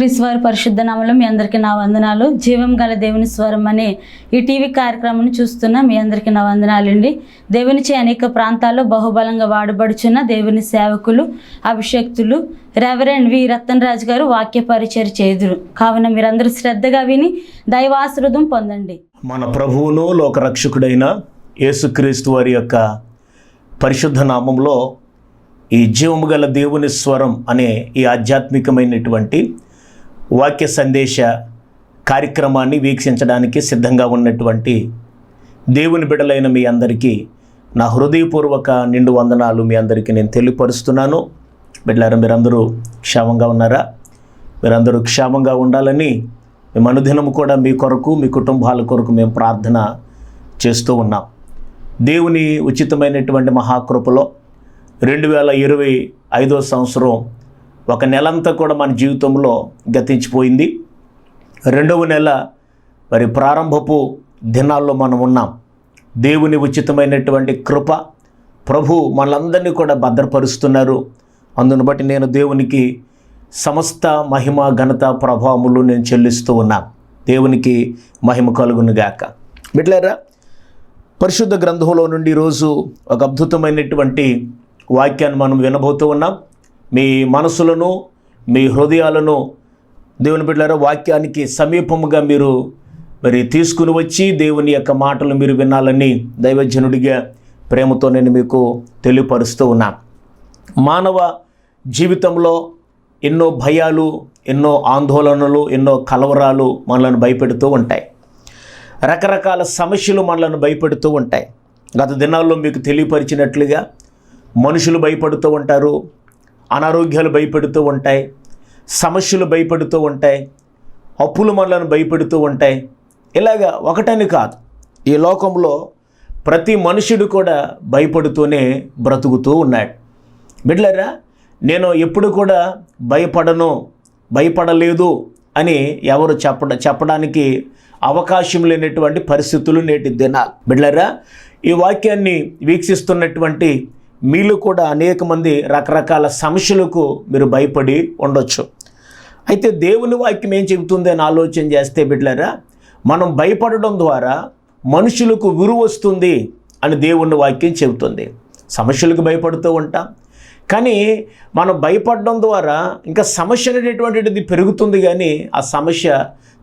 యేసుక్రీస్తు వారి పరిశుద్ధ నామలో మీ అందరికీ నా వందనాలు. జీవం గల దేవుని స్వరం అనే ఈ టీవీ కార్యక్రమం చూస్తున్న మీ అందరికీ నా వందనాలండి. దేవునిచే అనేక ప్రాంతాల్లో బహుబలంగా వాడబడుచున్న దేవుని సేవకులు అభిషక్తులు రెవరెండ్ వి. రతన్ రాజు గారు వాక్య పరిచయం చేదురు కావున మీరందరూ శ్రద్ధగా విని దైవాశ్రదం పొందండి. మన ప్రభువును లోకరక్షకుడైన యేసుక్రీస్తు వారి యొక్క పరిశుద్ధ నామంలో ఈ జీవము గల దేవుని స్వరం అనే ఈ ఆధ్యాత్మికమైనటువంటి వాక్య సందేశ కార్యక్రమాన్ని వీక్షించడానికి సిద్ధంగా ఉన్నటువంటి దేవుని బిడలైన మీ అందరికీ నా హృదయపూర్వక నిండు వందనాలు మీ అందరికీ నేను తెలియపరుస్తున్నాను. బిడ్డలారా మీరందరూ క్షేమంగా ఉన్నారా? మీరందరూ క్షేమంగా ఉండాలని మేము అనుదినము కూడా మీ కొరకు మీ కుటుంబాల కొరకు మేము ప్రార్థన చేస్తూ ఉన్నాం. దేవుని ఉచితమైనటువంటి మహాకృపలో రెండు వేల ఇరవై ఐదో సంవత్సరం ఒక నెలంతా కూడా మన జీవితంలో గతించిపోయింది. రెండవ నెల మరి ప్రారంభపు దినాల్లో మనం ఉన్నాం. దేవుని ఉచితమైనటువంటి కృప ప్రభు మనలందరినీ కూడా భద్రపరుస్తున్నారు. అందును బట్టి నేను దేవునికి సమస్త మహిమ ఘనత ప్రభావములు నేను చెల్లిస్తూ ఉన్నాను దేవునికి మహిమ కలుగునుగాక బిడ్డలారా పరిశుద్ధ గ్రంథంలో నుండి ఈరోజు ఒక అద్భుతమైనటువంటి వాక్యాన్ని మనం వినబోతూ ఉన్నాం. మీ మనసులను మీ హృదయాలను దేవుని బిడ్డలారా వాక్యానికి సమీపముగా మీరు మరి తీసుకుని వచ్చి దేవుని యొక్క మాటలు మీరు వినాలని దైవజనుడిగా ప్రేమతో నేను మీకు తెలియపరుస్తూ ఉన్నా. మానవ జీవితంలో ఎన్నో భయాలు ఎన్నో ఆందోళనలు ఎన్నో కలవరాలు మనలను భయపెడుతూ ఉంటాయి. రకరకాల సమస్యలు మనలను భయపెడుతూ ఉంటాయి. గత దినాల్లో మీకు తెలియపరిచినట్లుగా మనుషులు భయపడుతూ ఉంటారు అనారోగ్యాలు భయపెడుతూ ఉంటాయి సమస్యలు భయపెడుతూ ఉంటాయి అప్పుల మనలను భయపెడుతూ ఉంటాయి. ఇలాగా ఒకటని కాదు ఈ లోకంలో ప్రతి మనుషుడు కూడా భయపడుతూనే బ్రతుకుతూ ఉన్నాడు. బిడ్లరా నేను ఎప్పుడు కూడా భయపడను భయపడలేదు అని ఎవరు చెప్పడ చెప్పడానికి అవకాశం లేనటువంటి పరిస్థితులు నేటి దినాలు. బిడ్లరా ఈ వాక్యాన్ని వీక్షిస్తున్నటువంటి మీలో కూడా అనేక మంది రకరకాల సమస్యలకు మీరు భయపడి ఉండొచ్చు. అయితే దేవుని వాక్యం ఏం చెబుతుంది అని ఆలోచన చేస్తే బిడ్డలారా మనం భయపడడం ద్వారా మనుషులకు విరువ వస్తుంది అని దేవుని వాక్యం చెబుతుంది. సమస్యలకు భయపడుతూ ఉంటాం. కానీ మనం భయపడడం ద్వారా ఇంకా సమస్య అనేటటువంటిది పెరుగుతుంది కానీ ఆ సమస్య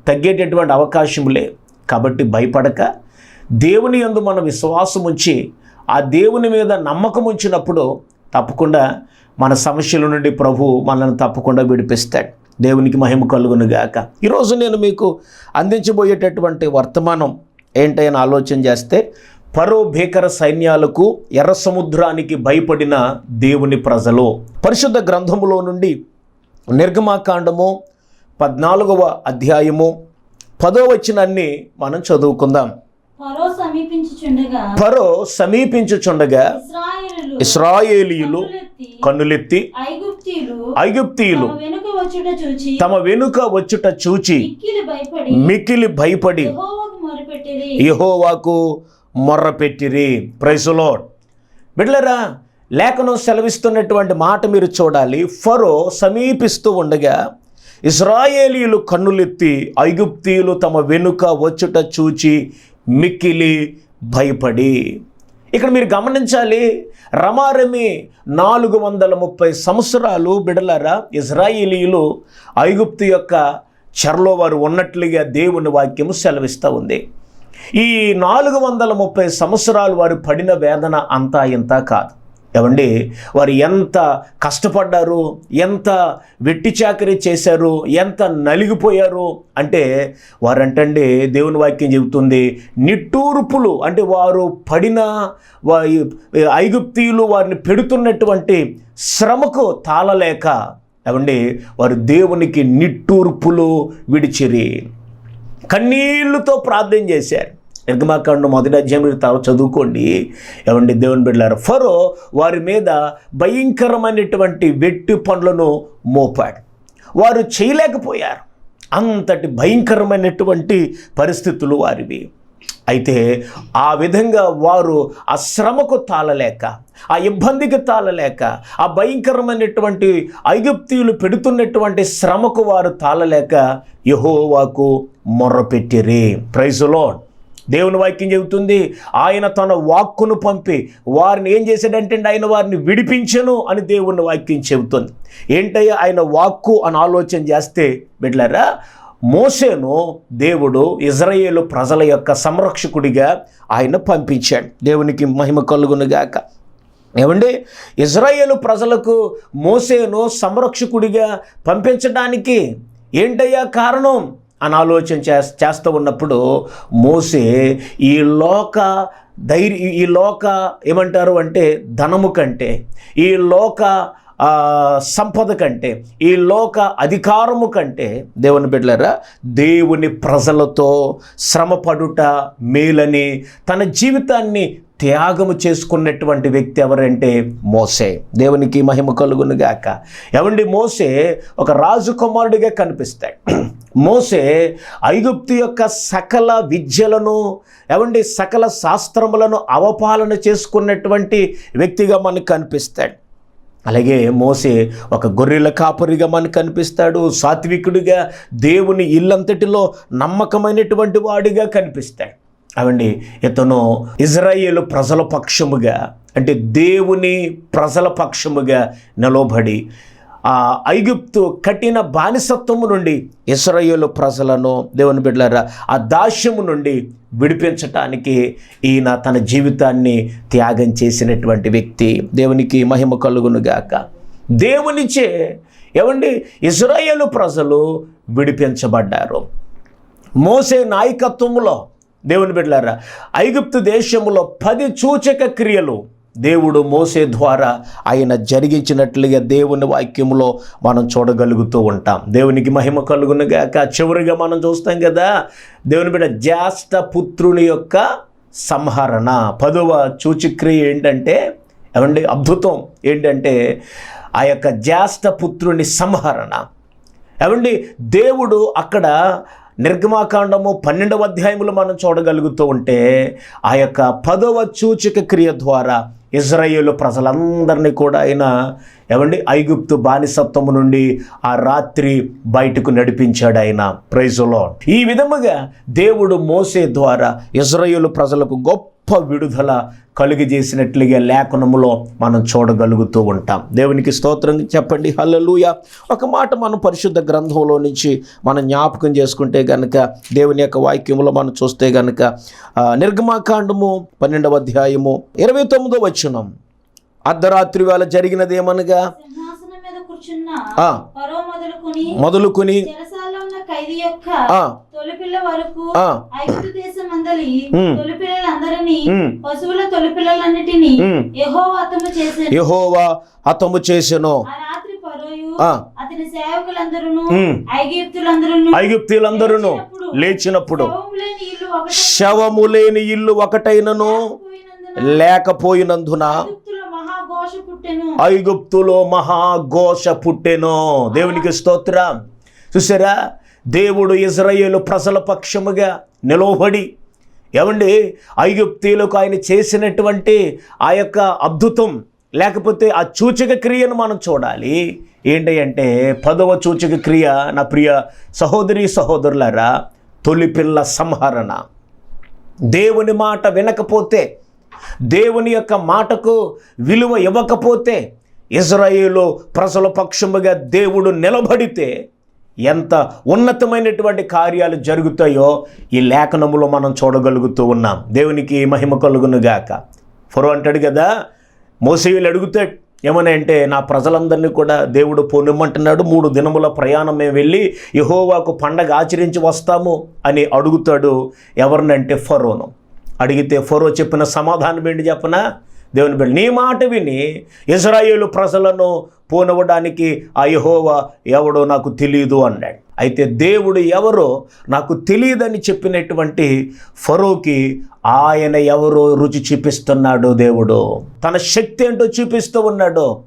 తగ్గేటటువంటి అవకాశం లేదు కాబట్టి భయపడక దేవుని యందు మన విశ్వాసం ఉంచి ఆ దేవుని మీద నమ్మకం ఉంచినప్పుడు తప్పకుండా మన సమస్యల నుండి ప్రభు మనల్ని తప్పకుండా విడిపిస్తాడు. దేవునికి మహిమ కలుగునుగాక ఈరోజు నేను మీకు అందించబోయేటటువంటి వర్తమానం ఏంటని ఆలోచన చేస్తే పరో భీకర సైన్యాలకు ఎర్ర సముద్రానికి భయపడిన దేవుని ప్రజలు. పరిశుద్ధ గ్రంథములో నుండి నిర్గమాకాండము పద్నాలుగవ అధ్యాయము పదో వచనాన్ని మనం చదువుకుందాం. ఫరో సమీపించుచుండగా ఇస్రాయేలీయులు కన్నులెత్తి ఐగుప్తీయులు తమ వెనుక వచ్చుట చూచి మిక్కిలి భయపడి యెహోవాకు మొర్రపెట్టిరి ప్రైసులోడ్ బిడ్లరా లేఖనం సెలవిస్తున్నటువంటి మాట మీరు చూడాలి. ఫరో సమీపిస్తూ ఉండగా ఇస్రాయేలీలు కన్నులెత్తి ఐగుప్తీయులు తమ వెనుక వచ్చుట చూచి మిక్కిలి భయపడి. ఇక్కడ మీరు గమనించాలి రమారమి నాలుగు వందల ముప్పై సంవత్సరాలు బిడలారా ఇజ్రాయిలీలు ఐగుప్తు యొక్క చెరలో వారు ఉన్నట్లుగా దేవుని వాక్యము సెలవిస్తూ ఉంది. ఈ నాలుగు వందల ముప్పై సంవత్సరాలు వారు పడిన వేదన అంతా ఇంత కాదు. ఏమండి? వారు ఎంత కష్టపడ్డారు? ఎంత వెట్టి చాకరీ చేశారు? ఎంత నలిగిపోయారు? అంటే వారంటండి దేవుని వాక్యం చెబుతుంది నిట్టూర్పులు అంటే వారు పడిన ఐగుప్తీయులు వారిని పెడుతున్నటువంటి శ్రమకు తాళలేక ఏమండి? వారు దేవునికి నిట్టూర్పులు విడిచిరి. కన్నీళ్ళతో ప్రార్థన చేశారు. నిర్గమాకాండం మొదటి అధ్యాయం మీరు చదువుకోండి. ఏమండి దేవుని బిడ్డలారు ఫరో వారి మీద భయంకరమైనటువంటి వెట్టి పనులను మోపాడు. వారు చేయలేకపోయారు. అంతటి భయంకరమైనటువంటి పరిస్థితులు వారివి. అయితే ఆ విధంగా వారు ఆ శ్రమకు తాళలేక ఆ ఇబ్బందికి తాళలేక ఆ భయంకరమైనటువంటి ఐగుప్తీయులు పెడుతున్నటువంటి శ్రమకు వారు తాళలేక యహోవాకు మొర్రపెట్టిరి. ప్రైజులో దేవుని వాక్యం చెబుతుంది ఆయన తన వాక్కును పంపి వారిని ఏం చేశాడంటే ఆయన వారిని విడిపించను అని దేవుని వాక్యం చెబుతుంది. ఏంటయ్యా ఆయన వాక్కు అని ఆలోచన చేస్తే బిడ్లరా మోసేను దేవుడు ఇజ్రాయేలు ప్రజల యొక్క సంరక్షకుడిగా ఆయన పంపించాడు. దేవునికి మహిమ కలుగునుగాక ఏమండి ఇజ్రాయేలు ప్రజలకు మోసేను సంరక్షకుడిగా పంపించడానికి ఏంటయ్యా కారణం? అనాలోచన చే చేస్తూ ఉన్నప్పుడు మోసే ఈ లోక ధైర్య ఈ లోక ఏమంటారు అంటే ధనము కంటే ఈ లోక సంపద కంటే ఈ లోక అధికారము కంటే దేవుని బిడ్డలరా దేవుని ప్రజలతో శ్రమపడుట మేలని తన జీవితాన్ని త్యాగము చేసుకున్నటువంటి వ్యక్తి ఎవరంటే మోసే. దేవునికి మహిమ కలుగునుగాక ఎవండి మోసే ఒక రాజకుమారుడిగా కనిపిస్తాడు. మోసే ఐగుప్తు యొక్క సకల విద్యలను ఎవండి సకల శాస్త్రములను అవపాలన చేసుకున్నటువంటి వ్యక్తిగా మనకు కనిపిస్తాడు. అలాగే మోసే ఒక గొర్రెల కాపరిగా మనకు కనిపిస్తాడు. సాత్వికుడిగా దేవుని ఇల్లంతటిలో నమ్మకమైనటువంటి వాడిగా కనిపిస్తాడు. అవండి ఇతను ఇజ్రాయేల్ ప్రజల పక్షముగా అంటే దేవుని ప్రజల పక్షముగా నిలబడి ఐగుప్తు కఠిన బానిసత్వము నుండి ఇస్రాయేలు ప్రజలను దేవుని బిడ్డలారా ఆ దాస్యము నుండి విడిపించటానికి ఈయన తన జీవితాన్ని త్యాగం చేసినటువంటి వ్యక్తి. దేవునికి మహిమ కలుగునుగాక దేవునిచే ఏమండి? ఇజ్రాయేలు ప్రజలు విడిపించబడ్డారు. మోసే నాయకత్వంలో దేవుని బిడ్డలారా ఐగుప్తు దేశంలో పది సూచక క్రియలు దేవుడు మోసే ద్వారా ఆయన జరిగించినట్లుగా దేవుని వాక్యంలో మనం చూడగలుగుతూ ఉంటాం. దేవునికి మహిమ కలుగునుగాక చివరిగా మనం చూస్తాం కదా దేవుని బిడ్డ జ్యేష్ఠ పుత్రుని యొక్క సంహరణ. పదవ చూచిక్రియ ఏంటంటే ఏమండి? అద్భుతం ఏంటంటే ఆ యొక్క జ్యేష్ఠ పుత్రుని సంహరణ. ఏమండి? దేవుడు అక్కడ నిర్గమాకాండము పన్నెండవ అధ్యాయములు మనం చూడగలుగుతూ ఉంటే ఆ యొక్క పదవ సూచక క్రియ ద్వారా ఇజ్రాయేల్ ప్రజలందరినీ కూడా ఆయన ఏమండి ఐగుప్తు బానిసత్వము నుండి ఆ రాత్రి బయటకు నడిపించాడు ఆయన. ప్రైజులో ఈ విధముగా దేవుడు మోసే ద్వారా ఇజ్రాయేల్ ప్రజలకు గొప్ప విడుదల కలుగజేసినట్లుగా లేఖనములో మనం చూడగలుగుతూ ఉంటాం. దేవునికి స్తోత్రం చెప్పండి. హల్లెలూయ. ఒక మాట మనం పరిశుద్ధ గ్రంథంలో నుంచి మనం జ్ఞాపకం చేసుకుంటే గనక దేవుని యొక్క వాక్యములో మనం చూస్తే గనక నిర్గమాకాండము పన్నెండవ అధ్యాయము ఇరవై తొమ్మిదో వచనం. అర్ధరాత్రి వేళ ఆ, ఫరో మొదలుకొని ఖైదీ యొక్క తొలిపిల్ల వరకు ఐగుప్తు దేశం అందలి. తొలిపిల్లలందరినీ పశువుల తొలిపిల్లలన్నిటినీ ఉమ్. యహో అతము చేసే యెహోవా హతము చేసెను. ఆ రాత్రి ఫరోయు ఆ, అతని సేవకులందరూ. ఐగుప్తులందరూ లేచినప్పుడు శవము లేని ఇల్లు ఒకటైనను. పోయినందున లేకపోయినందున ఐగుప్తులో మహాఘోష పుట్టెను. దేవునికి స్తోత్రం. చూసారా? దేవుడు ఇజ్రాయేలు ప్రజల పక్షముగా నిలవబడి ఏమండి? ఐగుప్తీలకు ఆయన చేసినటువంటి ఆ యొక్క అద్భుతం లేకపోతే ఆ సూచక క్రియను మనం చూడాలి. ఏంటి అంటే పదవ సూచక క్రియ నా ప్రియ సహోదరి సహోదరులారా తొలిపిల్ల సంహరణ. దేవుని మాట వినకపోతే దేవుని యొక్క మాటకు విలువ ఇవ్వకపోతే ఇజ్రాయేలు ప్రజల పక్షముగా దేవుడు నిలబడితే ఎంత ఉన్నతమైనటువంటి కార్యాలు జరుగుతాయో ఈ లేఖనములో మనం చూడగలుగుతూ ఉన్నాం. దేవునికి మహిమ కలుగునుగాక ఫరో అంటాడు కదా మోసేవులు అడుగుతాడు ఏమని అంటే నా ప్రజలందరినీ కూడా దేవుడు పోనిమ్మంటున్నాడు. మూడు దినముల ప్రయాణం మేము వెళ్ళి యహోవాకు పండగ ఆచరించి వస్తాము అని అడుగుతాడు ఎవరినంటే ఫరోను. అడిగితే ఫరో చెప్పిన సమాధానం ఏంటి చెప్పనా? దేవుని బిడ్డ నీ మాట విని ఇజ్రాయేలు ప్రజలను పోనవడానికి ఆ యహోవా ఎవడో నాకు తెలియదు అన్నాడు. అయితే దేవుడు ఎవరో నాకు తెలియదని చెప్పినటువంటి ఫరోకి ఆయన ఎవరో రుచి చూపిస్తున్నాడు దేవుడు. తన శక్తి ఏంటో చూపిస్తూ ఉన్నాడు.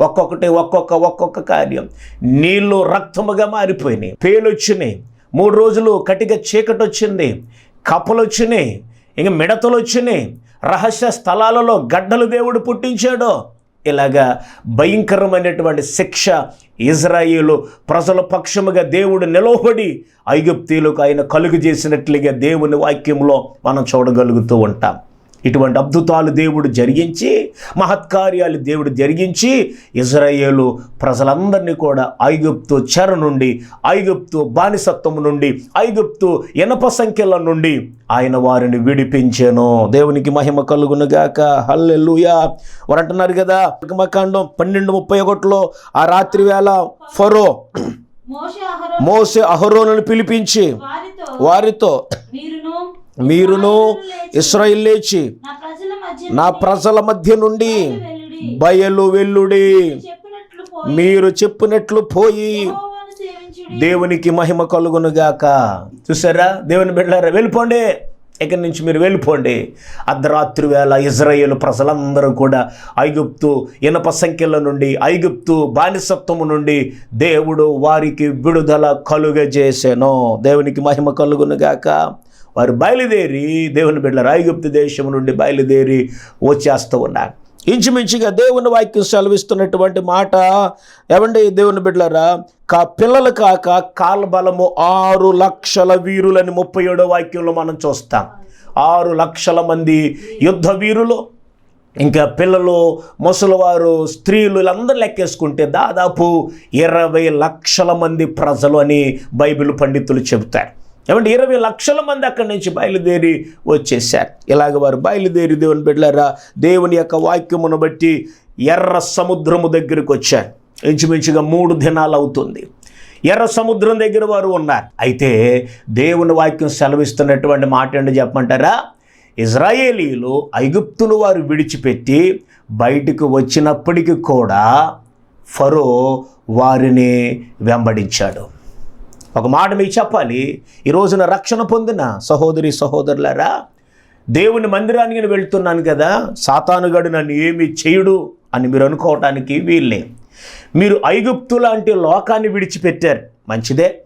ఒక్కొక్కటి ఒక్కొక్క ఒక్కొక్క కార్యం. నీళ్ళు రక్తముగా మారిపోయినాయి. పేలొచ్చినాయి. మూడు రోజులు కటిక చీకటి వచ్చింది కప్పలు వచ్చినాయి ఇంక మిడతలు వచ్చినాయి రహస్య స్థలాలలో గడ్డలు దేవుడు పుట్టించాడో. ఇలాగా భయంకరమైనటువంటి శిక్ష ఇజ్రాయేలు ప్రజల పక్షముగా దేవుడు నిలవబడి ఐగుప్తీలకు ఆయన కలుగు చేసినట్లుగా దేవుని వాక్యంలో మనం చూడగలుగుతూ ఉంటాం. ఇటువంటి అద్భుతాలు దేవుడు జరిగించి మహత్కార్యాలు దేవుడు జరిగించి ఇజ్రాయేలు ప్రజలందరినీ కూడా ఐగుప్తు చెర నుండి ఐగుప్తు బానిసత్వము నుండి ఐగుప్తు ఇనప సంఖ్యల నుండి ఆయన వారిని విడిపించాను. దేవునికి మహిమ కలుగునుగాక హల్లెలూయా. వారు అంటున్నారు కదా కాండం పన్నెండు ముప్పై ఒకటిలో ఆ రాత్రి వేళ ఫరో మోసే అహరోనును పిలిపించి వారితో మీరును ఇస్రాయిల్ లేచి నా ప్రజల మధ్య నుండి బయలు వెల్లుడి మీరు చెప్పినట్లు పోయి దేవునికి మహిమ కలుగునుగాక చూసారా దేవుని బిడ్డారా వెళ్ళిపోండి. ఇక్కడి నుంచి మీరు వెళ్ళిపోండి. అర్ధరాత్రి వేళ ఇజ్రాయేల్ ప్రజలందరూ కూడా ఐగుప్తు ఇనప సంఖ్యల నుండి ఐగుప్తు బానిసత్వము నుండి దేవుడు వారికి విడుదల కలుగజేసాను. దేవునికి మహిమ కలుగునుగాక వారు బయలుదేరి దేవుని బిడ్డల ఐగుప్తు దేశం నుండి బయలుదేరి వచ్చేస్తూ ఉన్నారు. ఇంచుమించుగా దేవుని వాక్యం సెలవిస్తున్నటువంటి మాట ఏమండి దేవుని బిడ్డలరా కా పిల్లలు కాక కాల్బలము ఆరు లక్షల వీరులని ముప్పై ఏడో వాక్యంలో మనం చూస్తాం. ఆరు లక్షల మంది యుద్ధ వీరులు ఇంకా పిల్లలు ముసలివారు స్త్రీలు వీళ్ళందరూ లెక్కేసుకుంటే దాదాపు ఇరవై లక్షల మంది ప్రజలు అని బైబిల్ పండితులు చెబుతారు. ఏమంటే ఇరవై లక్షల మంది అక్కడి నుంచి బయలుదేరి వచ్చేసారు ఇలాగ వారు బయలుదేరి దేవుని బిడ్డలారా దేవుని యొక్క వాక్యమును బట్టి ఎర్ర సముద్రము దగ్గరికి వచ్చారు. ఇంచుమించుగా మూడు దినాలు అవుతుంది. ఎర్ర సముద్రం దగ్గర వారు ఉన్నారు. అయితే దేవుని వాక్యం సెలవిస్తున్నటువంటి మాట ఏంటో చెప్పమంటారా? ఇజ్రాయేలీలు ఐగుప్తును వారు విడిచిపెట్టి బయటకు వచ్చినప్పటికీ కూడా ఫరో వారిని వెంబడించాడు. ఒక మాట మీకు చెప్పాలి. ఈ రోజున రక్షణ పొందిన సహోదరి సహోదరులారా దేవుని మందిరానికి నేను వెళ్తున్నాను కదా సాతానుగాడు నన్ను ఏమి చేయుడు అని మీరు అనుకోవటానికి వీళ్ళే మీరు ఐగుప్తు లాంటి లోకాన్ని విడిచిపెట్టారు. మంచిదే.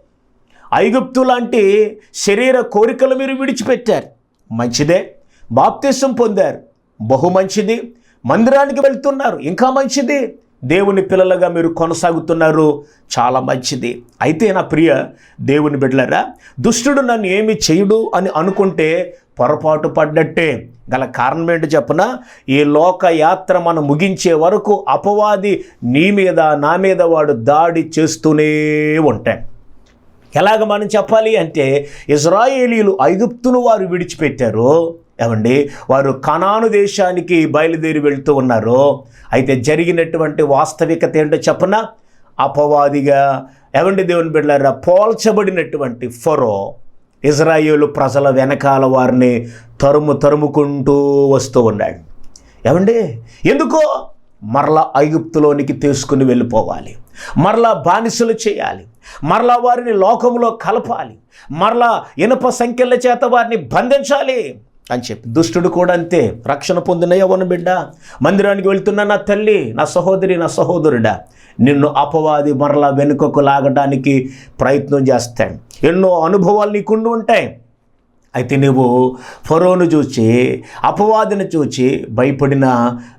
ఐగుప్తు లాంటి శరీర కోరికలు మీరు విడిచిపెట్టారు. మంచిదే. బాప్తిసం పొందారు. బహు మంచిది. మందిరానికి వెళ్తున్నారు. ఇంకా మంచిది. దేవుని పిల్లలుగా మీరు కొనసాగుతున్నారు. చాలా మంచిది. అయితే నా ప్రియ దేవుని బిడ్డలరా దుష్టుడు నన్ను ఏమి చేయడు అని అనుకుంటే పొరపాటు పడ్డట్టే. గల కారణం ఏంటి చెప్పన ఈ లోక యాత్ర మనం ముగించే వరకు అపవాది నీ మీద నా మీద వాడు దాడి చేస్తూనే ఉంటాడు. ఎలాగ మనం చెప్పాలి అంటే ఇజ్రాయేలీలు ఐగుప్తును వారు విడిచిపెట్టారు. ఏమండి? వారు కనాను దేశానికి బయలుదేరి వెళ్తూ ఉన్నారో అయితే జరిగినటువంటి వాస్తవికత ఏంటో చెప్పన? అపవాదిగా ఏమండి దేవుని బిడ్డారా పోల్చబడినటువంటి ఫరో ఇజ్రాయేలు ప్రజల వెనకాల వారిని తరుము తరుముకుంటూ వస్తూ ఉన్నాడు. ఏమండి? ఎందుకో? మరలా ఐగుప్తులోనికి తీసుకుని వెళ్ళిపోవాలి. మరలా బానిసలు చేయాలి. మరలా వారిని లోకంలో కలపాలి. మరలా ఇనుప సంఖ్యల చేత వారిని బంధించాలి. అని చెప్పి. దుష్టుడు కూడా అంతే. రక్షణ పొందిన యవన బిడ్డ. మందిరానికి వెళ్తున్న నా తల్లి నా సహోదరి నా సహోదరుడా నిన్ను అపవాది మరలా వెనుకకు లాగడానికి ప్రయత్నం చేస్తాడు ఎన్నో అనుభవాలు నీకుండి ఉంటాయి. అయితే నువ్వు ఫరోను చూచి అపవాదిని చూచి భయపడిన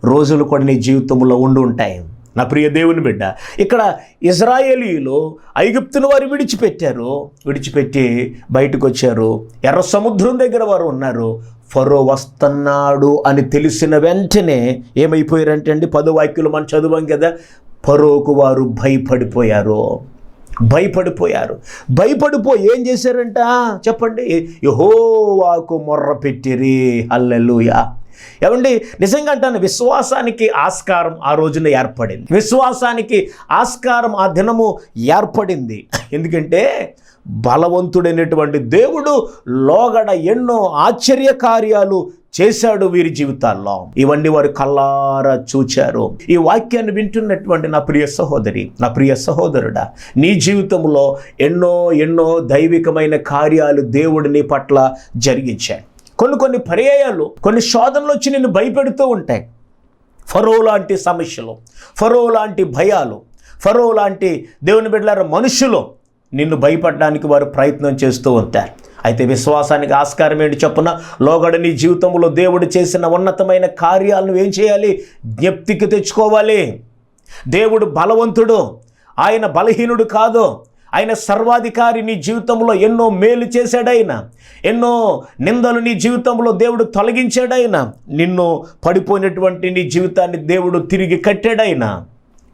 రోజులు కూడా నీ జీవితంలో ఉండి ఉంటాయి. నా ప్రియ దేవుని బిడ్డ ఇక్కడ ఇజ్రాయేలీలు ఐగుప్తును వారు విడిచిపెట్టారు. విడిచిపెట్టి బయటకు వచ్చారు. ఎర్ర సముద్రం దగ్గర వారు ఉన్నారు. ఫరో వస్తున్నాడు అని తెలిసిన వెంటనే ఏమైపోయారంటే అండి పదో వాక్యులు మనం చదువాం కదా. ఫరోకు వారు భయపడిపోయారు. భయపడిపోయారు. భయపడిపోయి ఏం చేశారంట? చెప్పండి. యహోవాకు మొర్ర పెట్టిరి. అల్లెలుయా ఏమండి? నిజంగా అంటాను విశ్వాసానికి ఆస్కారం ఆ రోజున ఏర్పడింది. విశ్వాసానికి ఆస్కారం ఆ దినము ఏర్పడింది. ఎందుకంటే బలవంతుడైనటువంటి దేవుడు లోగడ ఎన్నో ఆశ్చర్య కార్యాలు చేశాడు వీరి జీవితాల్లో. ఇవన్నీ వారు కల్లారా చూచారు. ఈ వాక్యాన్ని వింటున్నటువంటి నా ప్రియ సహోదరి నా ప్రియ సహోదరుడా నీ జీవితంలో ఎన్నో ఎన్నో దైవికమైన కార్యాలు దేవుడిని పట్ల జరిగించాయి కొన్ని కొన్ని పర్యాయాలు కొన్ని శోధనలు వచ్చి నిన్ను భయపెడుతూ ఉంటాయి. ఫరో లాంటి సమస్యలు ఫరో లాంటి భయాలు ఫరో లాంటి దేవుని బిడ్డలారా మనుషులు నిన్ను భయపడడానికి వారు ప్రయత్నం చేస్తూ ఉంటారు. అయితే విశ్వాసానికి ఆస్కారం ఏంటి చొప్పున? లోగడ నీ జీవితంలో దేవుడు చేసిన ఉన్నతమైన కార్యాలను ఏం చేయాలి? జ్ఞప్తికి తెచ్చుకోవాలి. దేవుడు బలవంతుడు. ఆయన బలహీనుడు కాదు. ఆయన సర్వాధికారి నీ జీవితంలో ఎన్నో మేలు చేశాడైనా. ఎన్నో నిందలు నీ జీవితంలో దేవుడు తొలగించాడైనా. నిన్ను పడిపోయినటువంటి నీ జీవితాన్ని దేవుడు తిరిగి కట్టాడైనా.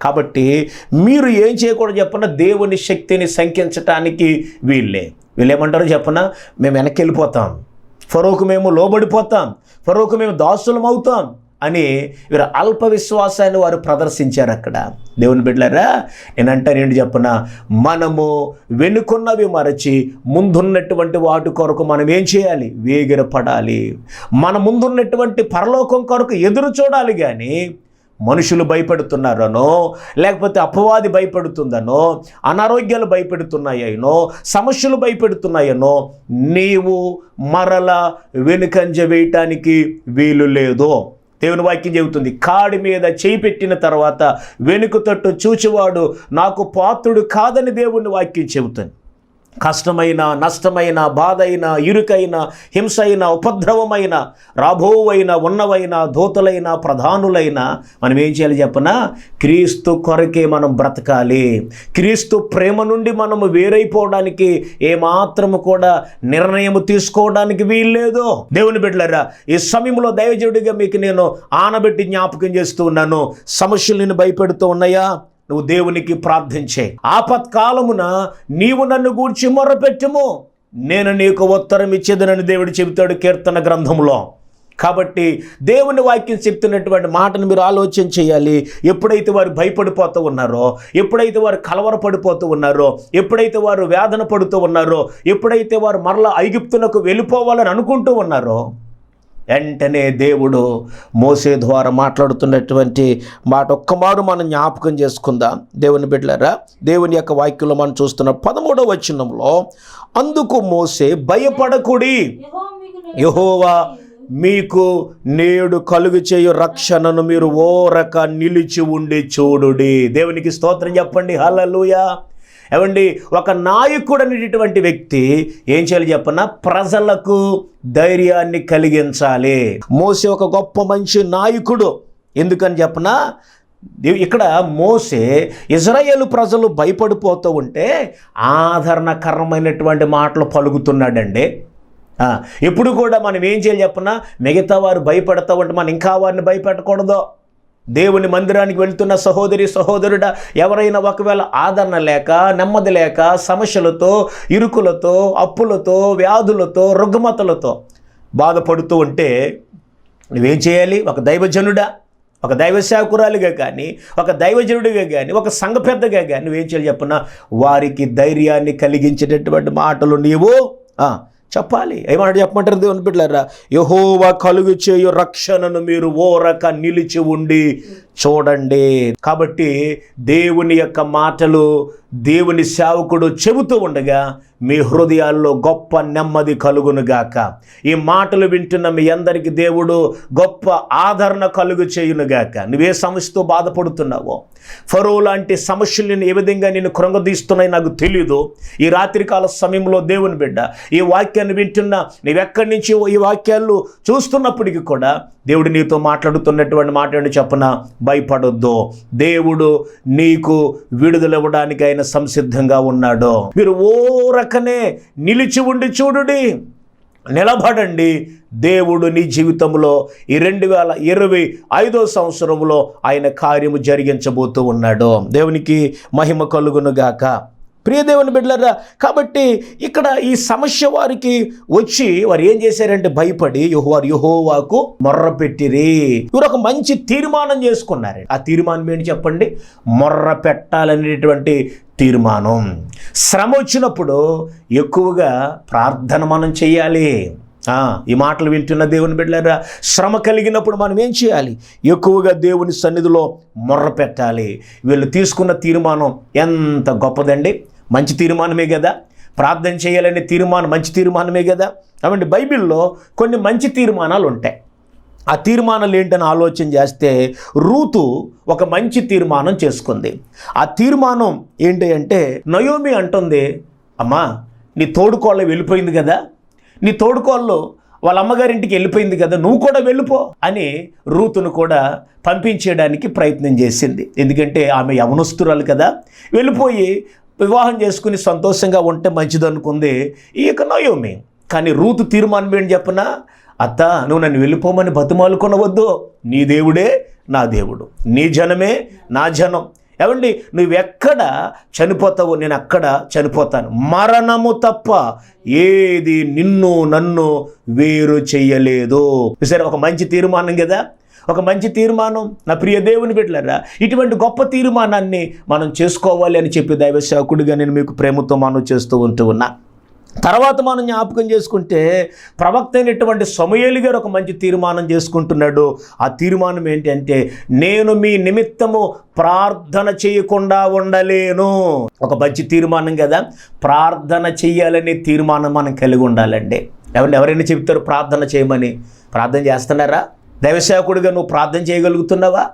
కాబట్టి మీరు ఏం చేయకూడదు చెప్పిన దేవుని శక్తిని శంకించటానికి వీళ్ళే. వీళ్ళు ఏమంటారు చెప్పన? మేము వెనక్కి వెళ్ళిపోతాం. ఫరోకు మేము లోబడిపోతాం. ఫరోకు మేము దాసులం అవుతాం అని వీరు అల్ప విశ్వాసాన్ని వారు ప్రదర్శించారు అక్కడ. దేవుని బిడ్డలారా నేనంటాను నేను చెప్పన మనము వెనుకున్నవి మరచి ముందున్నటువంటి వాటి కొరకు మనం ఏం చేయాలి? వేగిరపడాలి. మన ముందున్నటువంటి పరలోకం కొరకు ఎదురు చూడాలి కానీ మనుషులు భయపెడుతున్నారనో లేకపోతే అపవాది భయపెడుతుందనో అనారోగ్యాలు భయపెడుతున్నాయనో సమస్యలు భయపెడుతున్నాయనో నీవు మరల వెనుకంజ వేయటానికి వీలు లేదు. దేవుని వాక్యం చెబుతుంది కాడి మీద చేయి పెట్టిన తర్వాత వెనుక తట్టు చూచివాడు నాకు పాత్రుడు కాదని దేవుని వాక్యం చెబుతుంది. కష్టమైన నష్టమైన బాధైన ఇరుకైన హింసైన ఉపద్రవమైన రాబోవైన ఉన్నవైన దోతులైన ప్రధానులైన మనం ఏం చేయాలి చెప్పనా? క్రీస్తు కొరకే మనం బ్రతకాలి. క్రీస్తు ప్రేమ నుండి మనము వేరైపోవడానికి ఏమాత్రము కూడా నిర్ణయం తీసుకోవడానికి వీల్లేదు. దేవుని బిడ్డలరా ఈ సమయంలో దైవజుడిగా మీకు నేను ఆనబెట్టి జ్ఞాపకం చేస్తూ ఉన్నాను. సమస్యలు నేను భయపెడుతూ ఉన్నాయా? నువ్వు దేవునికి ప్రార్థించే. ఆపత్కాలమున నీవు నన్ను గూర్చి మొర్రపెట్టుము నేను నీకు ఉత్తరం ఇచ్చేదనని దేవుడు చెబుతాడు కీర్తన గ్రంథంలో కాబట్టి దేవుని వాక్యం చెప్తున్నటువంటి మాటను మీరు ఆలోచన చేయాలి. ఎప్పుడైతే వారు భయపడిపోతూ ఉన్నారో ఎప్పుడైతే వారు కలవరపడిపోతూ ఉన్నారో ఎప్పుడైతే వారు వేదన పడుతూ ఉన్నారో ఎప్పుడైతే వారు మరలా ఐగుప్తులకు వెళ్ళిపోవాలని అనుకుంటూ ఉన్నారో వెంటనే దేవుడు మోసే ద్వారా మాట్లాడుతున్నటువంటి మాట ఒక్కమారు మనం జ్ఞాపకం చేసుకుందాం. దేవుని బిడ్డలారా దేవుని యొక్క వాక్యంలో మనం చూస్తున్న పదమూడవ వచనంలో అందుకు మోసే భయపడకుడి. యహోవా మీకు నేడు కలుగు చేయు రక్షణను మీరు ఓరక నిలిచి ఉండి చూడుడి. దేవునికి స్తోత్రం చెప్పండి. హలలుయా ఏమండి ఒక నాయకుడు అనేటటువంటి వ్యక్తి ఏం చేయాలి చెప్పన్నా ప్రజలకు ధైర్యాన్ని కలిగించాలి. మోసే ఒక గొప్ప మంచి నాయకుడు. ఎందుకని చెప్పనా? ఇక్కడ మోసే ఇజ్రాయేల్ ప్రజలు భయపడిపోతూ ఉంటే ఆదరణకరమైనటువంటి మాటలు పలుకుతున్నాడండి. ఇప్పుడు ఎప్పుడు కూడా మనం ఏం చేయాలి చెప్పనా? మిగతా వారు భయపడతా ఉంటే మనం ఇంకా వారిని భయపెట్టకూడదు. దేవుని మందిరానికి వెళ్తున్న సహోదరి సహోదరుడా ఎవరైనా ఒకవేళ ఆదరణ లేక నెమ్మది లేక సమస్యలతో ఇరుకులతో అప్పులతో వ్యాధులతో రుగ్మతలతో బాధపడుతూ ఉంటే నువ్వేం చేయాలి? ఒక దైవజనుడా ఒక దైవ సేవకురాలిగా కానీ ఒక దైవజనుడిగా కానీ ఒక సంఘ పెద్దగా కానీ నువ్వేం చేయాలి చెప్పిన? వారికి ధైర్యాన్ని కలిగించేటటువంటి మాటలు నీవు చెప్పాలి. ఏమన్నాడు చెప్పమంటారు దేవుని బిడ్డలారా? యహోవా కలుగు చేయు రక్షణను మీరు ఓరక నిలిచి ఉండి చూడండి. కాబట్టి దేవుని యొక్క మాటలు దేవుని సేవకుడు చెబుతూ ఉండగా మీ హృదయాల్లో గొప్ప నెమ్మది కలుగునుగాక ఈ మాటలు వింటున్న మీ అందరికీ దేవుడు గొప్ప ఆదరణ కలుగు చేయునుగాక నువ్వే సమస్యతో బాధపడుతున్నావో ఫరో లాంటి సమస్యలు నేను ఏ విధంగా నేను కృంగదీస్తున్నాయి నాకు తెలియదు ఈ రాత్రికాల సమయంలో దేవుని బిడ్డ ఈ వాక్యాన్ని వింటున్న నీవెక్కడి నుంచి ఈ వాక్యాలు చూస్తున్నప్పటికీ కూడా దేవుడు నీతో మాట్లాడుతున్నటువంటి మాట ఏంటో చెప్పన భయపడొద్దు. దేవుడు నీకు విడుదల ఇవ్వడానికి ఆయన సంసిద్ధంగా ఉన్నాడు. మీరు ఓ రకనే నిలిచి ఉండి చూడుడి. నిలబడండి. దేవుడు నీ జీవితంలో ఈ రెండు వేల ఇరవై ఐదో సంవత్సరంలో ఆయన కార్యము జరిగించబోతూ ఉన్నాడు. దేవునికి మహిమ కలుగునుగాక గాక. ప్రియదేవుని బిడ్డలారా కాబట్టి ఇక్కడ ఈ సమస్య వారికి వచ్చి వారు ఏం చేశారంటే భయపడి వారు యుహోవాకు మొర్ర పెట్టిరి వీరు ఒక మంచి తీర్మానం చేసుకున్నారు ఆ తీర్మానం ఏంటి చెప్పండి? మొర్ర పెట్టాలనేటువంటి తీర్మానం. శ్రమ వచ్చినప్పుడు ఎక్కువగా ప్రార్థన మనం చేయాలి. ఈ మాటలు వింటున్న దేవుని బిడ్డలారా శ్రమ కలిగినప్పుడు మనం ఏం చేయాలి? ఎక్కువగా దేవుని సన్నిధిలో మొర్ర పెట్టాలి. వీళ్ళు తీసుకున్న తీర్మానం ఎంత గొప్పదండి? మంచి తీర్మానమే కదా? ప్రార్థన చేయాలనే తీర్మానం మంచి తీర్మానమే కదా? కాబట్టి బైబిల్లో కొన్ని మంచి తీర్మానాలు ఉంటాయి. ఆ తీర్మానాలు ఏంటని ఆలోచన చేస్తే రూతు ఒక మంచి తీర్మానం చేసుకుంది. ఆ తీర్మానం ఏంటి అంటే నయోమి అంటుంది అమ్మా నీ తోడుకోళ్ళ వెళ్ళిపోయింది కదా నీ తోడుకోళ్ళు వాళ్ళ అమ్మగారింటికి వెళ్ళిపోయింది కదా నువ్వు కూడా వెళ్ళిపో అని రూతును కూడా పంపించేయడానికి ప్రయత్నం చేసింది. ఎందుకంటే ఆమె యవనస్తురాలు కదా వెళ్ళిపోయి వివాహం చేసుకుని సంతోషంగా ఉంటే మంచిదనుకుంది ఈ ఇక నయోమి. కానీ రూతు తీర్మానం ఏంటి చెప్పనా అత్త నువ్వు నన్ను వెళ్ళిపోమని బతుమాలుకొనవద్దు నీ దేవుడే నా దేవుడు. నీ జనమే నా జనం. ఏమండి నువ్వెక్కడ చనిపోతావో నేను అక్కడ చనిపోతాను. మరణము తప్ప ఏది నిన్ను నన్ను వేరు చేయలేదు. సరే ఒక మంచి తీర్మానం కదా? ఒక మంచి తీర్మానం. నా ప్రియ దేవుని బిడ్డలారా ఇటువంటి గొప్ప తీర్మానాన్ని మనం చేసుకోవాలి అని చెప్పి దైవ సేవకుడిగా నేను మీకు ప్రేమతో మనం చేస్తూ ఉంటూ ఉన్నా. తర్వాత మనం జ్ఞాపకం చేసుకుంటే ప్రవక్త అయినటువంటి సమయలు గారు ఒక మంచి తీర్మానం చేసుకుంటున్నాడు. ఆ తీర్మానం ఏంటి అంటే నేను మీ నిమిత్తము ప్రార్థన చేయకుండా ఉండలేను. ఒక మంచి తీర్మానం కదా. ప్రార్థన చెయ్యాలనే తీర్మానం మనం కలిగి ఉండాలండి. ఎవరు ఎవరైనా చెప్తారు ప్రార్థన చేయమని. ప్రార్థన చేస్తున్నారా? దైవసేవకుడిగా నువ్వు ప్రార్థన చేయగలుగుతున్నావా?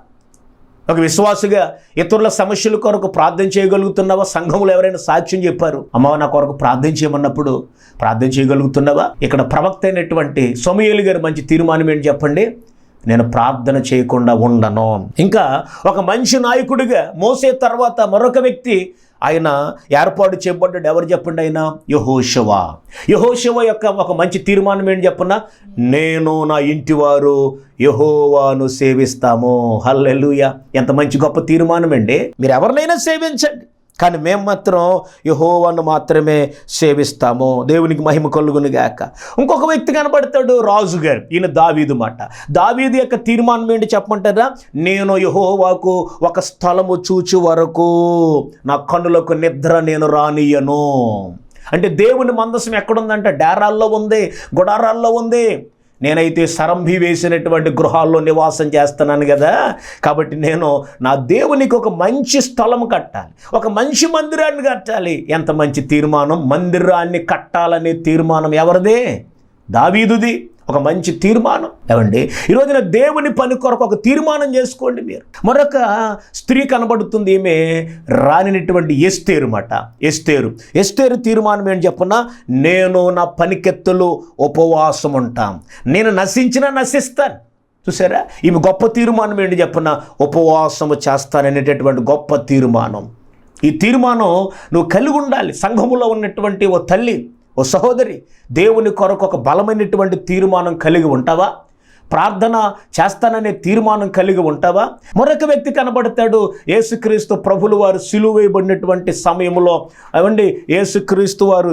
ఒక విశ్వాసుగా ఇతరుల సమస్యల కొరకు ప్రార్థన చేయగలుగుతున్నావా? సంఘములు ఎవరైనా సాక్ష్యం చెప్పారు? అమ్మ నా కొరకు ప్రార్థన చేయమన్నప్పుడు ప్రార్థన చేయగలుగుతున్నావా? ఇక్కడ ప్రవక్త అయినటువంటి సోమయేలు గారు మంచి తీర్మానం ఏంటి చెప్పండి? నేను ప్రార్థన చేయకుండా ఉండను. ఇంకా ఒక మంచి నాయకుడిగా మోసే తర్వాత మరొక వ్యక్తి ఆయన ఏర్పాటు చేయబడ్డాడు. ఎవరు చెప్పండి ఆయన? యహోశవ యహోశవ యొక్క ఒక మంచి తీర్మానం ఏంటి చెప్పున్నా నేను నా ఇంటి వారు యహోవాను సేవిస్తాము. హల్లెలుయ. ఎంత మంచి గొప్ప తీర్మానం అండి. మీరు ఎవరినైనా సేవించండి. కానీ మేము మాత్రం యహోవాను మాత్రమే సేవిస్తాము. దేవునికి మహిమ కలుగును గాక. ఇంకొక వ్యక్తి కనబడతాడు రాజు గారు ఈయన దావీదు మాట. దావీదు యొక్క తీర్మానం ఏంటి చెప్పమంటారా? నేను యహోవాకు ఒక స్థలము చూచు వరకు నా కన్నులకు నిద్ర నేను రానియను అంటే దేవుని మందసం ఎక్కడుందంటే? డేరాల్లో ఉంది గుడారాల్లో ఉంది. నేనైతే సరంభి వేసినటువంటి గృహాల్లో నివాసం చేస్తున్నాను కదా. కాబట్టి నేను నా దేవునికి ఒక మంచి స్థలం కట్టాలి. ఒక మంచి మందిరాన్ని కట్టాలి. ఎంత మంచి తీర్మానం? మందిరాన్ని కట్టాలనే తీర్మానం ఎవరిదే? దావీదుది. ఒక మంచి తీర్మానం. ఏమండి? ఈ రోజున దేవుని పని కొరకు ఒక తీర్మానం చేసుకోండి మీరు. మరొక స్త్రీ కనబడుతుంది ఈమె రానినటువంటి ఎస్తేరు మాట. ఎస్తేరు. ఎస్తేరు తీర్మానం ఏంటి చెప్పున్నా నేను నా పనికెత్తులు ఉపవాసం ఉంటాం నేను నశించినా నశిస్తాను. చూసారా ఈమె గొప్ప తీర్మానం ఏంటి చెప్పిన ఉపవాసము చేస్తాననేటటువంటి గొప్ప తీర్మానం. ఈ తీర్మానం నువ్వు కలిగి ఉండాలి. సంఘములో ఉన్నటువంటి ఓ తల్లి ఓ సహోదరి దేవుని కొరకు ఒక బలమైనటువంటి తీర్మానం కలిగి ఉంటావా? ప్రార్థన చేస్తాననే తీర్మానం కలిగి ఉంటావా? మరొక వ్యక్తి కనబడతాడు యేసుక్రీస్తు ప్రభులు వారు సిలువేయబడినటువంటి సమయంలో అవండి యేసుక్రీస్తు వారు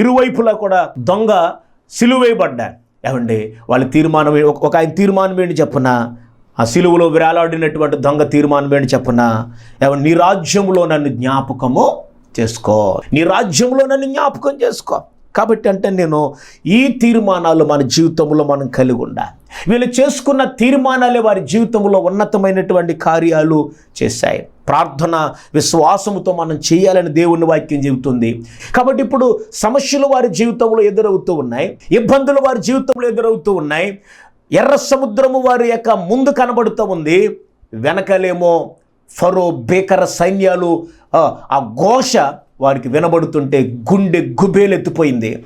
ఇరువైపులా కూడా దొంగ సిలువేయబడ్డా ఏమండి వాళ్ళ తీర్మానం ఒక ఆయన తీర్మానం ఏంటి చెప్పున? ఆ సిలువలో వేలాడినటువంటి దొంగ తీర్మానం ఏంటి చెప్పున? ఏమండి నీ రాజ్యంలో నన్ను జ్ఞాపకము చేసుకో. నీ రాజ్యంలో నన్ను జ్ఞాపకం చేసుకో. కాబట్టి అంటే నేను ఈ తీర్మానాలు మన జీవితంలో మనం కలిగి ఉండాలి. వీళ్ళు చేసుకున్న తీర్మానాలే వారి జీవితంలో ఉన్నతమైనటువంటి కార్యాలు చేశాయి. ప్రార్థన విశ్వాసముతో మనం చేయాలని దేవుని వాక్యం చెబుతుంది. కాబట్టి ఇప్పుడు సమస్యలు వారి జీవితంలో ఎదురవుతూ ఉన్నాయి. ఇబ్బందులు వారి జీవితంలో ఎదురవుతూ ఉన్నాయి. ఎర్ర సముద్రము వారి యొక్క ముందు కనబడుతూ ఉంది. వెనకలేమో ఫరో బేకర సైన్యాలు ఆ, ఘోష వారికి వినబడుతుంటే గుండె గుబేలెత్తిపోయింది.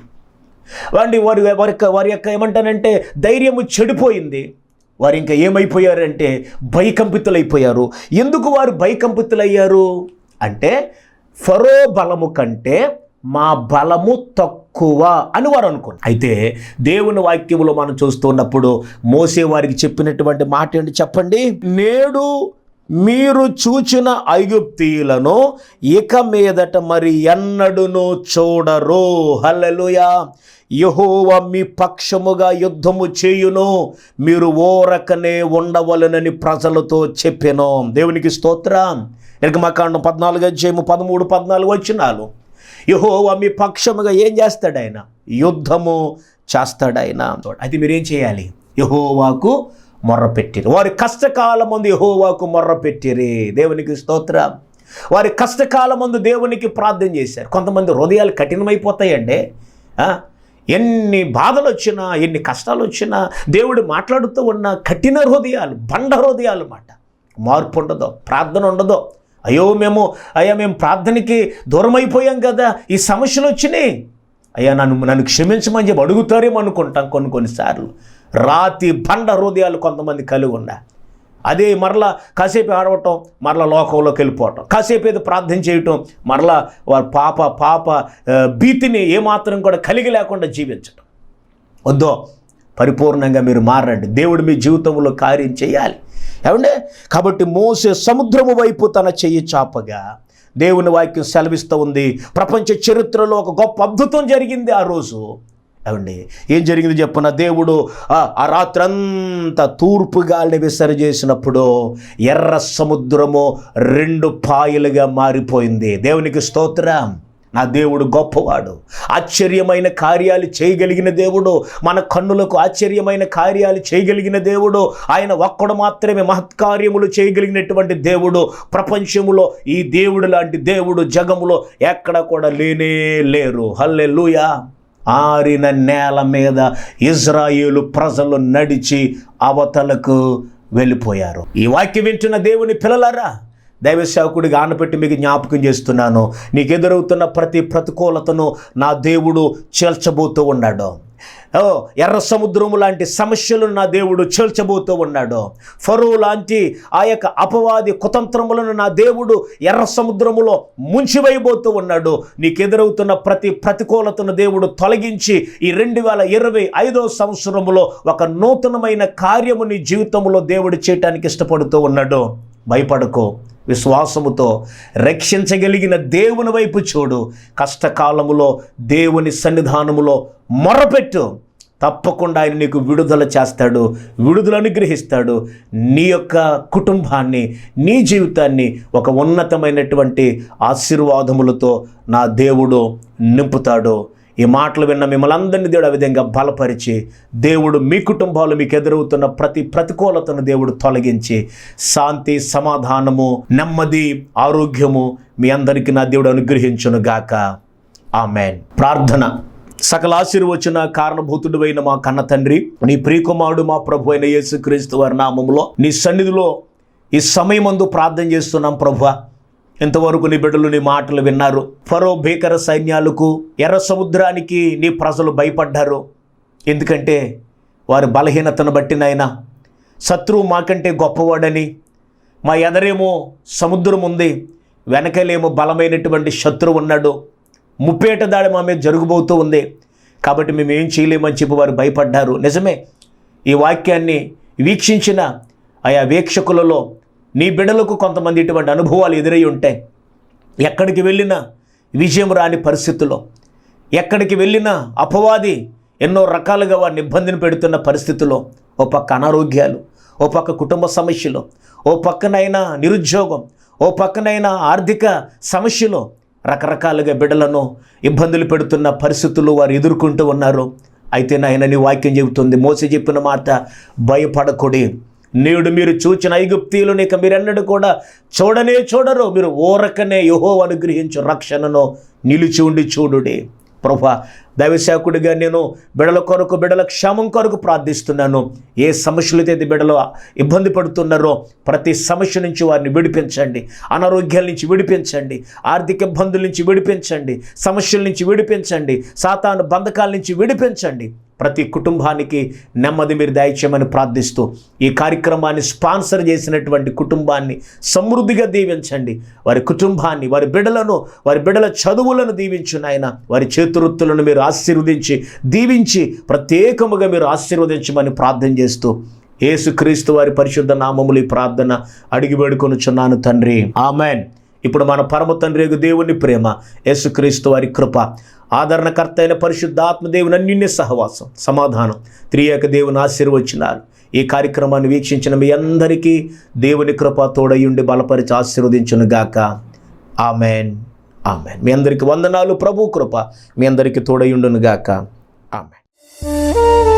వాడి వారి వారి యొక్క వారి యొక్క ఏమంటానంటే ధైర్యము చెడిపోయింది. వారు ఇంకా ఏమైపోయారంటే భయకంపితులైపోయారు. ఎందుకు వారు భయకంపితులయ్యారు? అంటే ఫరో బలము కంటే మా బలము తక్కువ అని వారు అనుకున్నారు. అయితే దేవుని వాక్యములో మనం చూస్తున్నప్పుడు మోసే వారికి చెప్పినటువంటి మాట ఏంటి చెప్పండి? నేడు మీరు చూచిన ఐగుప్తీయులను ఇక మీదట మరి ఎన్నడును చూడరు. హల్లెలుయా. యహోవ మీ పక్షముగా యుద్ధము చేయును. మీరు ఓరకనే ఉండవలనని ప్రజలతో చెప్పెను. దేవునికి స్తోత్రం. నిర్గమకాండం పద్నాలుగు అధ్యాయము పదమూడు పద్నాలుగు వచ్చినాలు యహోవ మీ పక్షముగా ఏం చేస్తాడు ఆయన? యుద్ధము చేస్తాడు ఆయన. అయితే మీరేం చేయాలి? యహోవాకు మొర్రపెట్టిరి. వారి కష్టకాలం ముందు యహోవాకు మొర్రపెట్టిరి. దేవునికి స్తోత్రం. వారి కష్టకాలం ముందు దేవునికి ప్రార్థన చేశారు. కొంతమంది హృదయాలు కఠినమైపోతాయండి. ఎన్ని బాధలు వచ్చినా ఎన్ని కష్టాలు వచ్చినా దేవుడు మాట్లాడుతూ ఉన్న కఠిన హృదయాలు బండ హృదయాలు మాట. మార్పు ఉండదు ప్రార్థన ఉండదు. అయ్యో మేము అయ్యా మేము ప్రార్థనకి దూరం అయిపోయాం కదా ఈ సమస్యలు వచ్చినాయి అయ్యా నన్ను నన్ను క్షమించమని చెప్పి అడుగుతారేమో అనుకుంటాం కొన్ని కొన్నిసార్లు రాతి బండ హృదయాలు కొంతమంది కలిగి ఉన్నా అదే మరలా కాసేపు ఆడవటం మరలా లోకంలోకి వెళ్ళిపోవటం కాసేపు ఏదో ప్రార్థన చేయటం మరలా వారి పాప పాప భీతిని ఏమాత్రం కూడా కలిగి లేకుండా జీవించటం. వద్దో పరిపూర్ణంగా మీరు మారండి. దేవుడు మీ జీవితంలో కార్యం చేయాలి. ఏమంటే కాబట్టి మోసే సముద్రము వైపు తన చెయ్యి చాపగా దేవుని వాక్యం సెలవిస్తూ ఉంది. ప్రపంచ చరిత్రలో ఒక గొప్ప అద్భుతం జరిగింది ఆ రోజు. అవండి ఏం జరిగింది చెప్పున? దేవుడు ఆ ఆ రాత్రంతా తూర్పు గాలిని విసర్జేసినప్పుడు ఎర్ర సముద్రము రెండు పాయలుగా మారిపోయింది. దేవునికి స్తోత్రం. నా దేవుడు గొప్పవాడు. ఆశ్చర్యమైన కార్యాలు చేయగలిగిన దేవుడు మన కన్నులకు ఆశ్చర్యమైన కార్యాలు చేయగలిగిన దేవుడు ఆయన ఒక్కడు మాత్రమే మహత్కార్యములు చేయగలిగినటువంటి దేవుడు ప్రపంచములో ఈ దేవుడు లాంటి దేవుడు జగములో ఎక్కడ కూడా లేనే లేరు. హల్లెలూయా. ఆరిన నేల మీద ఇజ్రాయేలు ప్రజలు నడిచి అవతలకు వెళ్ళిపోయారు. ఈ వాక్యం వింటున్న దేవుని పిల్లలారా దైవ సేవకుడిగా ఆనపెట్టి మీకు జ్ఞాపకం చేస్తున్నాను. నీకు ఎదురవుతున్న ప్రతి ప్రతికూలతను నా దేవుడు చేల్చబోతూ ఉన్నాడు. ఎర్ర సముద్రము లాంటి సమస్యలను నా దేవుడు చేల్చబోతూ ఉన్నాడు. ఫరో లాంటి ఆ యొక్క అపవాది కుతంత్రములను నా దేవుడు ఎర్ర సముద్రములో ముంచివేయబోతూ ఉన్నాడు. నీకు ఎదురవుతున్న ప్రతి ప్రతికూలతను దేవుడు తొలగించి ఈ రెండు వేల ఇరవై ఐదో సంవత్సరములో ఒక నూతనమైన కార్యము నీ జీవితంలో దేవుడు చేయటానికి ఇష్టపడుతూ ఉన్నాడు. భయపడకో. విశ్వాసముతో రక్షించగలిగిన దేవుని వైపు చూడు. కష్టకాలములో దేవుని సన్నిధానములో మొరపెట్టు. తప్పకుండా ఆయన నీకు విడుదల చేస్తాడు విడుదల అనుగ్రహిస్తాడు. నీ యొక్క కుటుంబాన్ని నీ జీవితాన్ని ఒక ఉన్నతమైనటువంటి ఆశీర్వాదములతో నా దేవుడు నింపుతాడు. ఈ మాటలు విన్న మిమ్మల్ని అందరినీ దేవుడు ఆ విధంగా బలపరిచి దేవుడు మీ కుటుంబాలు మీకు ఎదురవుతున్న ప్రతి ప్రతికూలతను దేవుడు తొలగించి శాంతి సమాధానము నెమ్మది ఆరోగ్యము మీ అందరికీ నా దేవుడు అనుగ్రహించును గాక ఆమెన్. ప్రార్థన. సకల ఆశీర్వచన అయిన మా కన్న తండ్రి నీ ప్రియకుమారుడు మా ప్రభు అయిన యేసుక్రీస్తు వారి నామంలో నీ సన్నిధిలో ఈ సమయమందు ప్రార్థన చేస్తున్నాం ప్రభు. ఇంతవరకు నీ బిడ్డలు నీ మాటలు విన్నారు. ఫరో భీకర సైన్యాలకు ఎర్ర సముద్రానికి నీ ప్రజలు భయపడ్డారు. ఎందుకంటే వారి బలహీనతను బట్టి నాయన శత్రువు మాకంటే గొప్పవాడని మా ఎదరేమో సముద్రం ఉంది వెనకలేమో బలమైనటువంటి శత్రువు ఉన్నాడు. ముప్పేట దాడి మా మీద జరుగుబోతూ ఉంది. కాబట్టి మేము ఏం చేయలేమని చెప్పి వారు భయపడ్డారు. నిజమే ఈ వాక్యాన్ని వీక్షించిన ఆయా వీక్షకులలో నీ బిడ్డలకు కొంతమంది ఇటువంటి అనుభవాలు ఎదురై ఉంటాయి ఎక్కడికి వెళ్ళినా విజయం రాని పరిస్థితుల్లో ఎక్కడికి వెళ్ళినా అపవాది ఎన్నో రకాలుగా వారిని ఇబ్బందిని పెడుతున్న పరిస్థితుల్లో ఓ పక్క అనారోగ్యాలు ఓ పక్క కుటుంబ సమస్యలు ఓ పక్కనైనా నిరుద్యోగం ఓ పక్కనైనా ఆర్థిక సమస్యలు రకరకాలుగా బిడ్డలను ఇబ్బందులు పెడుతున్న పరిస్థితులు వారు ఎదుర్కొంటూ ఉన్నారు. అయితే నాయన నీ వాక్యం చెబుతుంది. మోస చెప్పిన మాట భయపడకుడి. నేడు మీరు చూచిన ఐగుప్తీయులను ఇక మీరెన్నడూ కూడా చూడనే చూడరు. మీరు ఓరకనే యుహో అనుగ్రహించు రక్షణను నిలిచి ఉండి చూడుడి. ప్రభా దైవసేవకుడిగా నేను బిడల కొరకు బిడల క్షేమం కొరకు ప్రార్థిస్తున్నాను. ఏ సమస్యలతో అయితే బిడలు ఇబ్బంది పడుతున్నారో ప్రతి సమస్య నుంచి వారిని విడిపించండి. అనారోగ్యాల నుంచి విడిపించండి. ఆర్థిక ఇబ్బందుల నుంచి విడిపించండి. సమస్యల నుంచి విడిపించండి. సాతాను బంధకాల నుంచి విడిపించండి. ప్రతి కుటుంబానికి నెమ్మది మీరు దయచేయమని ప్రార్థిస్తూ ఈ కార్యక్రమాన్ని స్పాన్సర్ చేసినటువంటి కుటుంబాన్ని సమృద్ధిగా దీవించండి. వారి కుటుంబాన్ని వారి బిడలను వారి బిడల చదువులను దీవించు నాయన. వారి చేతువృత్తులను మీరు ఆశీర్వదించి దీవించి ప్రత్యేకముగా మీరు ఆశీర్వదించమని ప్రార్థన చేస్తూ ఏసుక్రీస్తు వారి పరిశుద్ధ నామములు ఈ ప్రార్థన అడిగి వేడుకొనుచున్నాను తండ్రి. ఆమెన్. ఇప్పుడు మన పరమ తండ్రి దేవుని ప్రేమ యేసుక్రీస్తు వారి కృప ఆదరణకర్త అయిన పరిశుద్ధాత్మ దేవుని అన్యున్య సహవాసం సమాధానం త్రియేక దేవుని ఆశీర్వచనాలు. ఈ కార్యక్రమాన్ని వీక్షించిన మీ అందరికీ దేవుని కృప తోడయుండి బలపరిచి ఆశీర్వదించునుగాక. ఆమెన్. ఆమె మీ అందరికీ వందనాలు ప్రభు కృప. మీ అందరికీ తోడయుండునుగాక గాక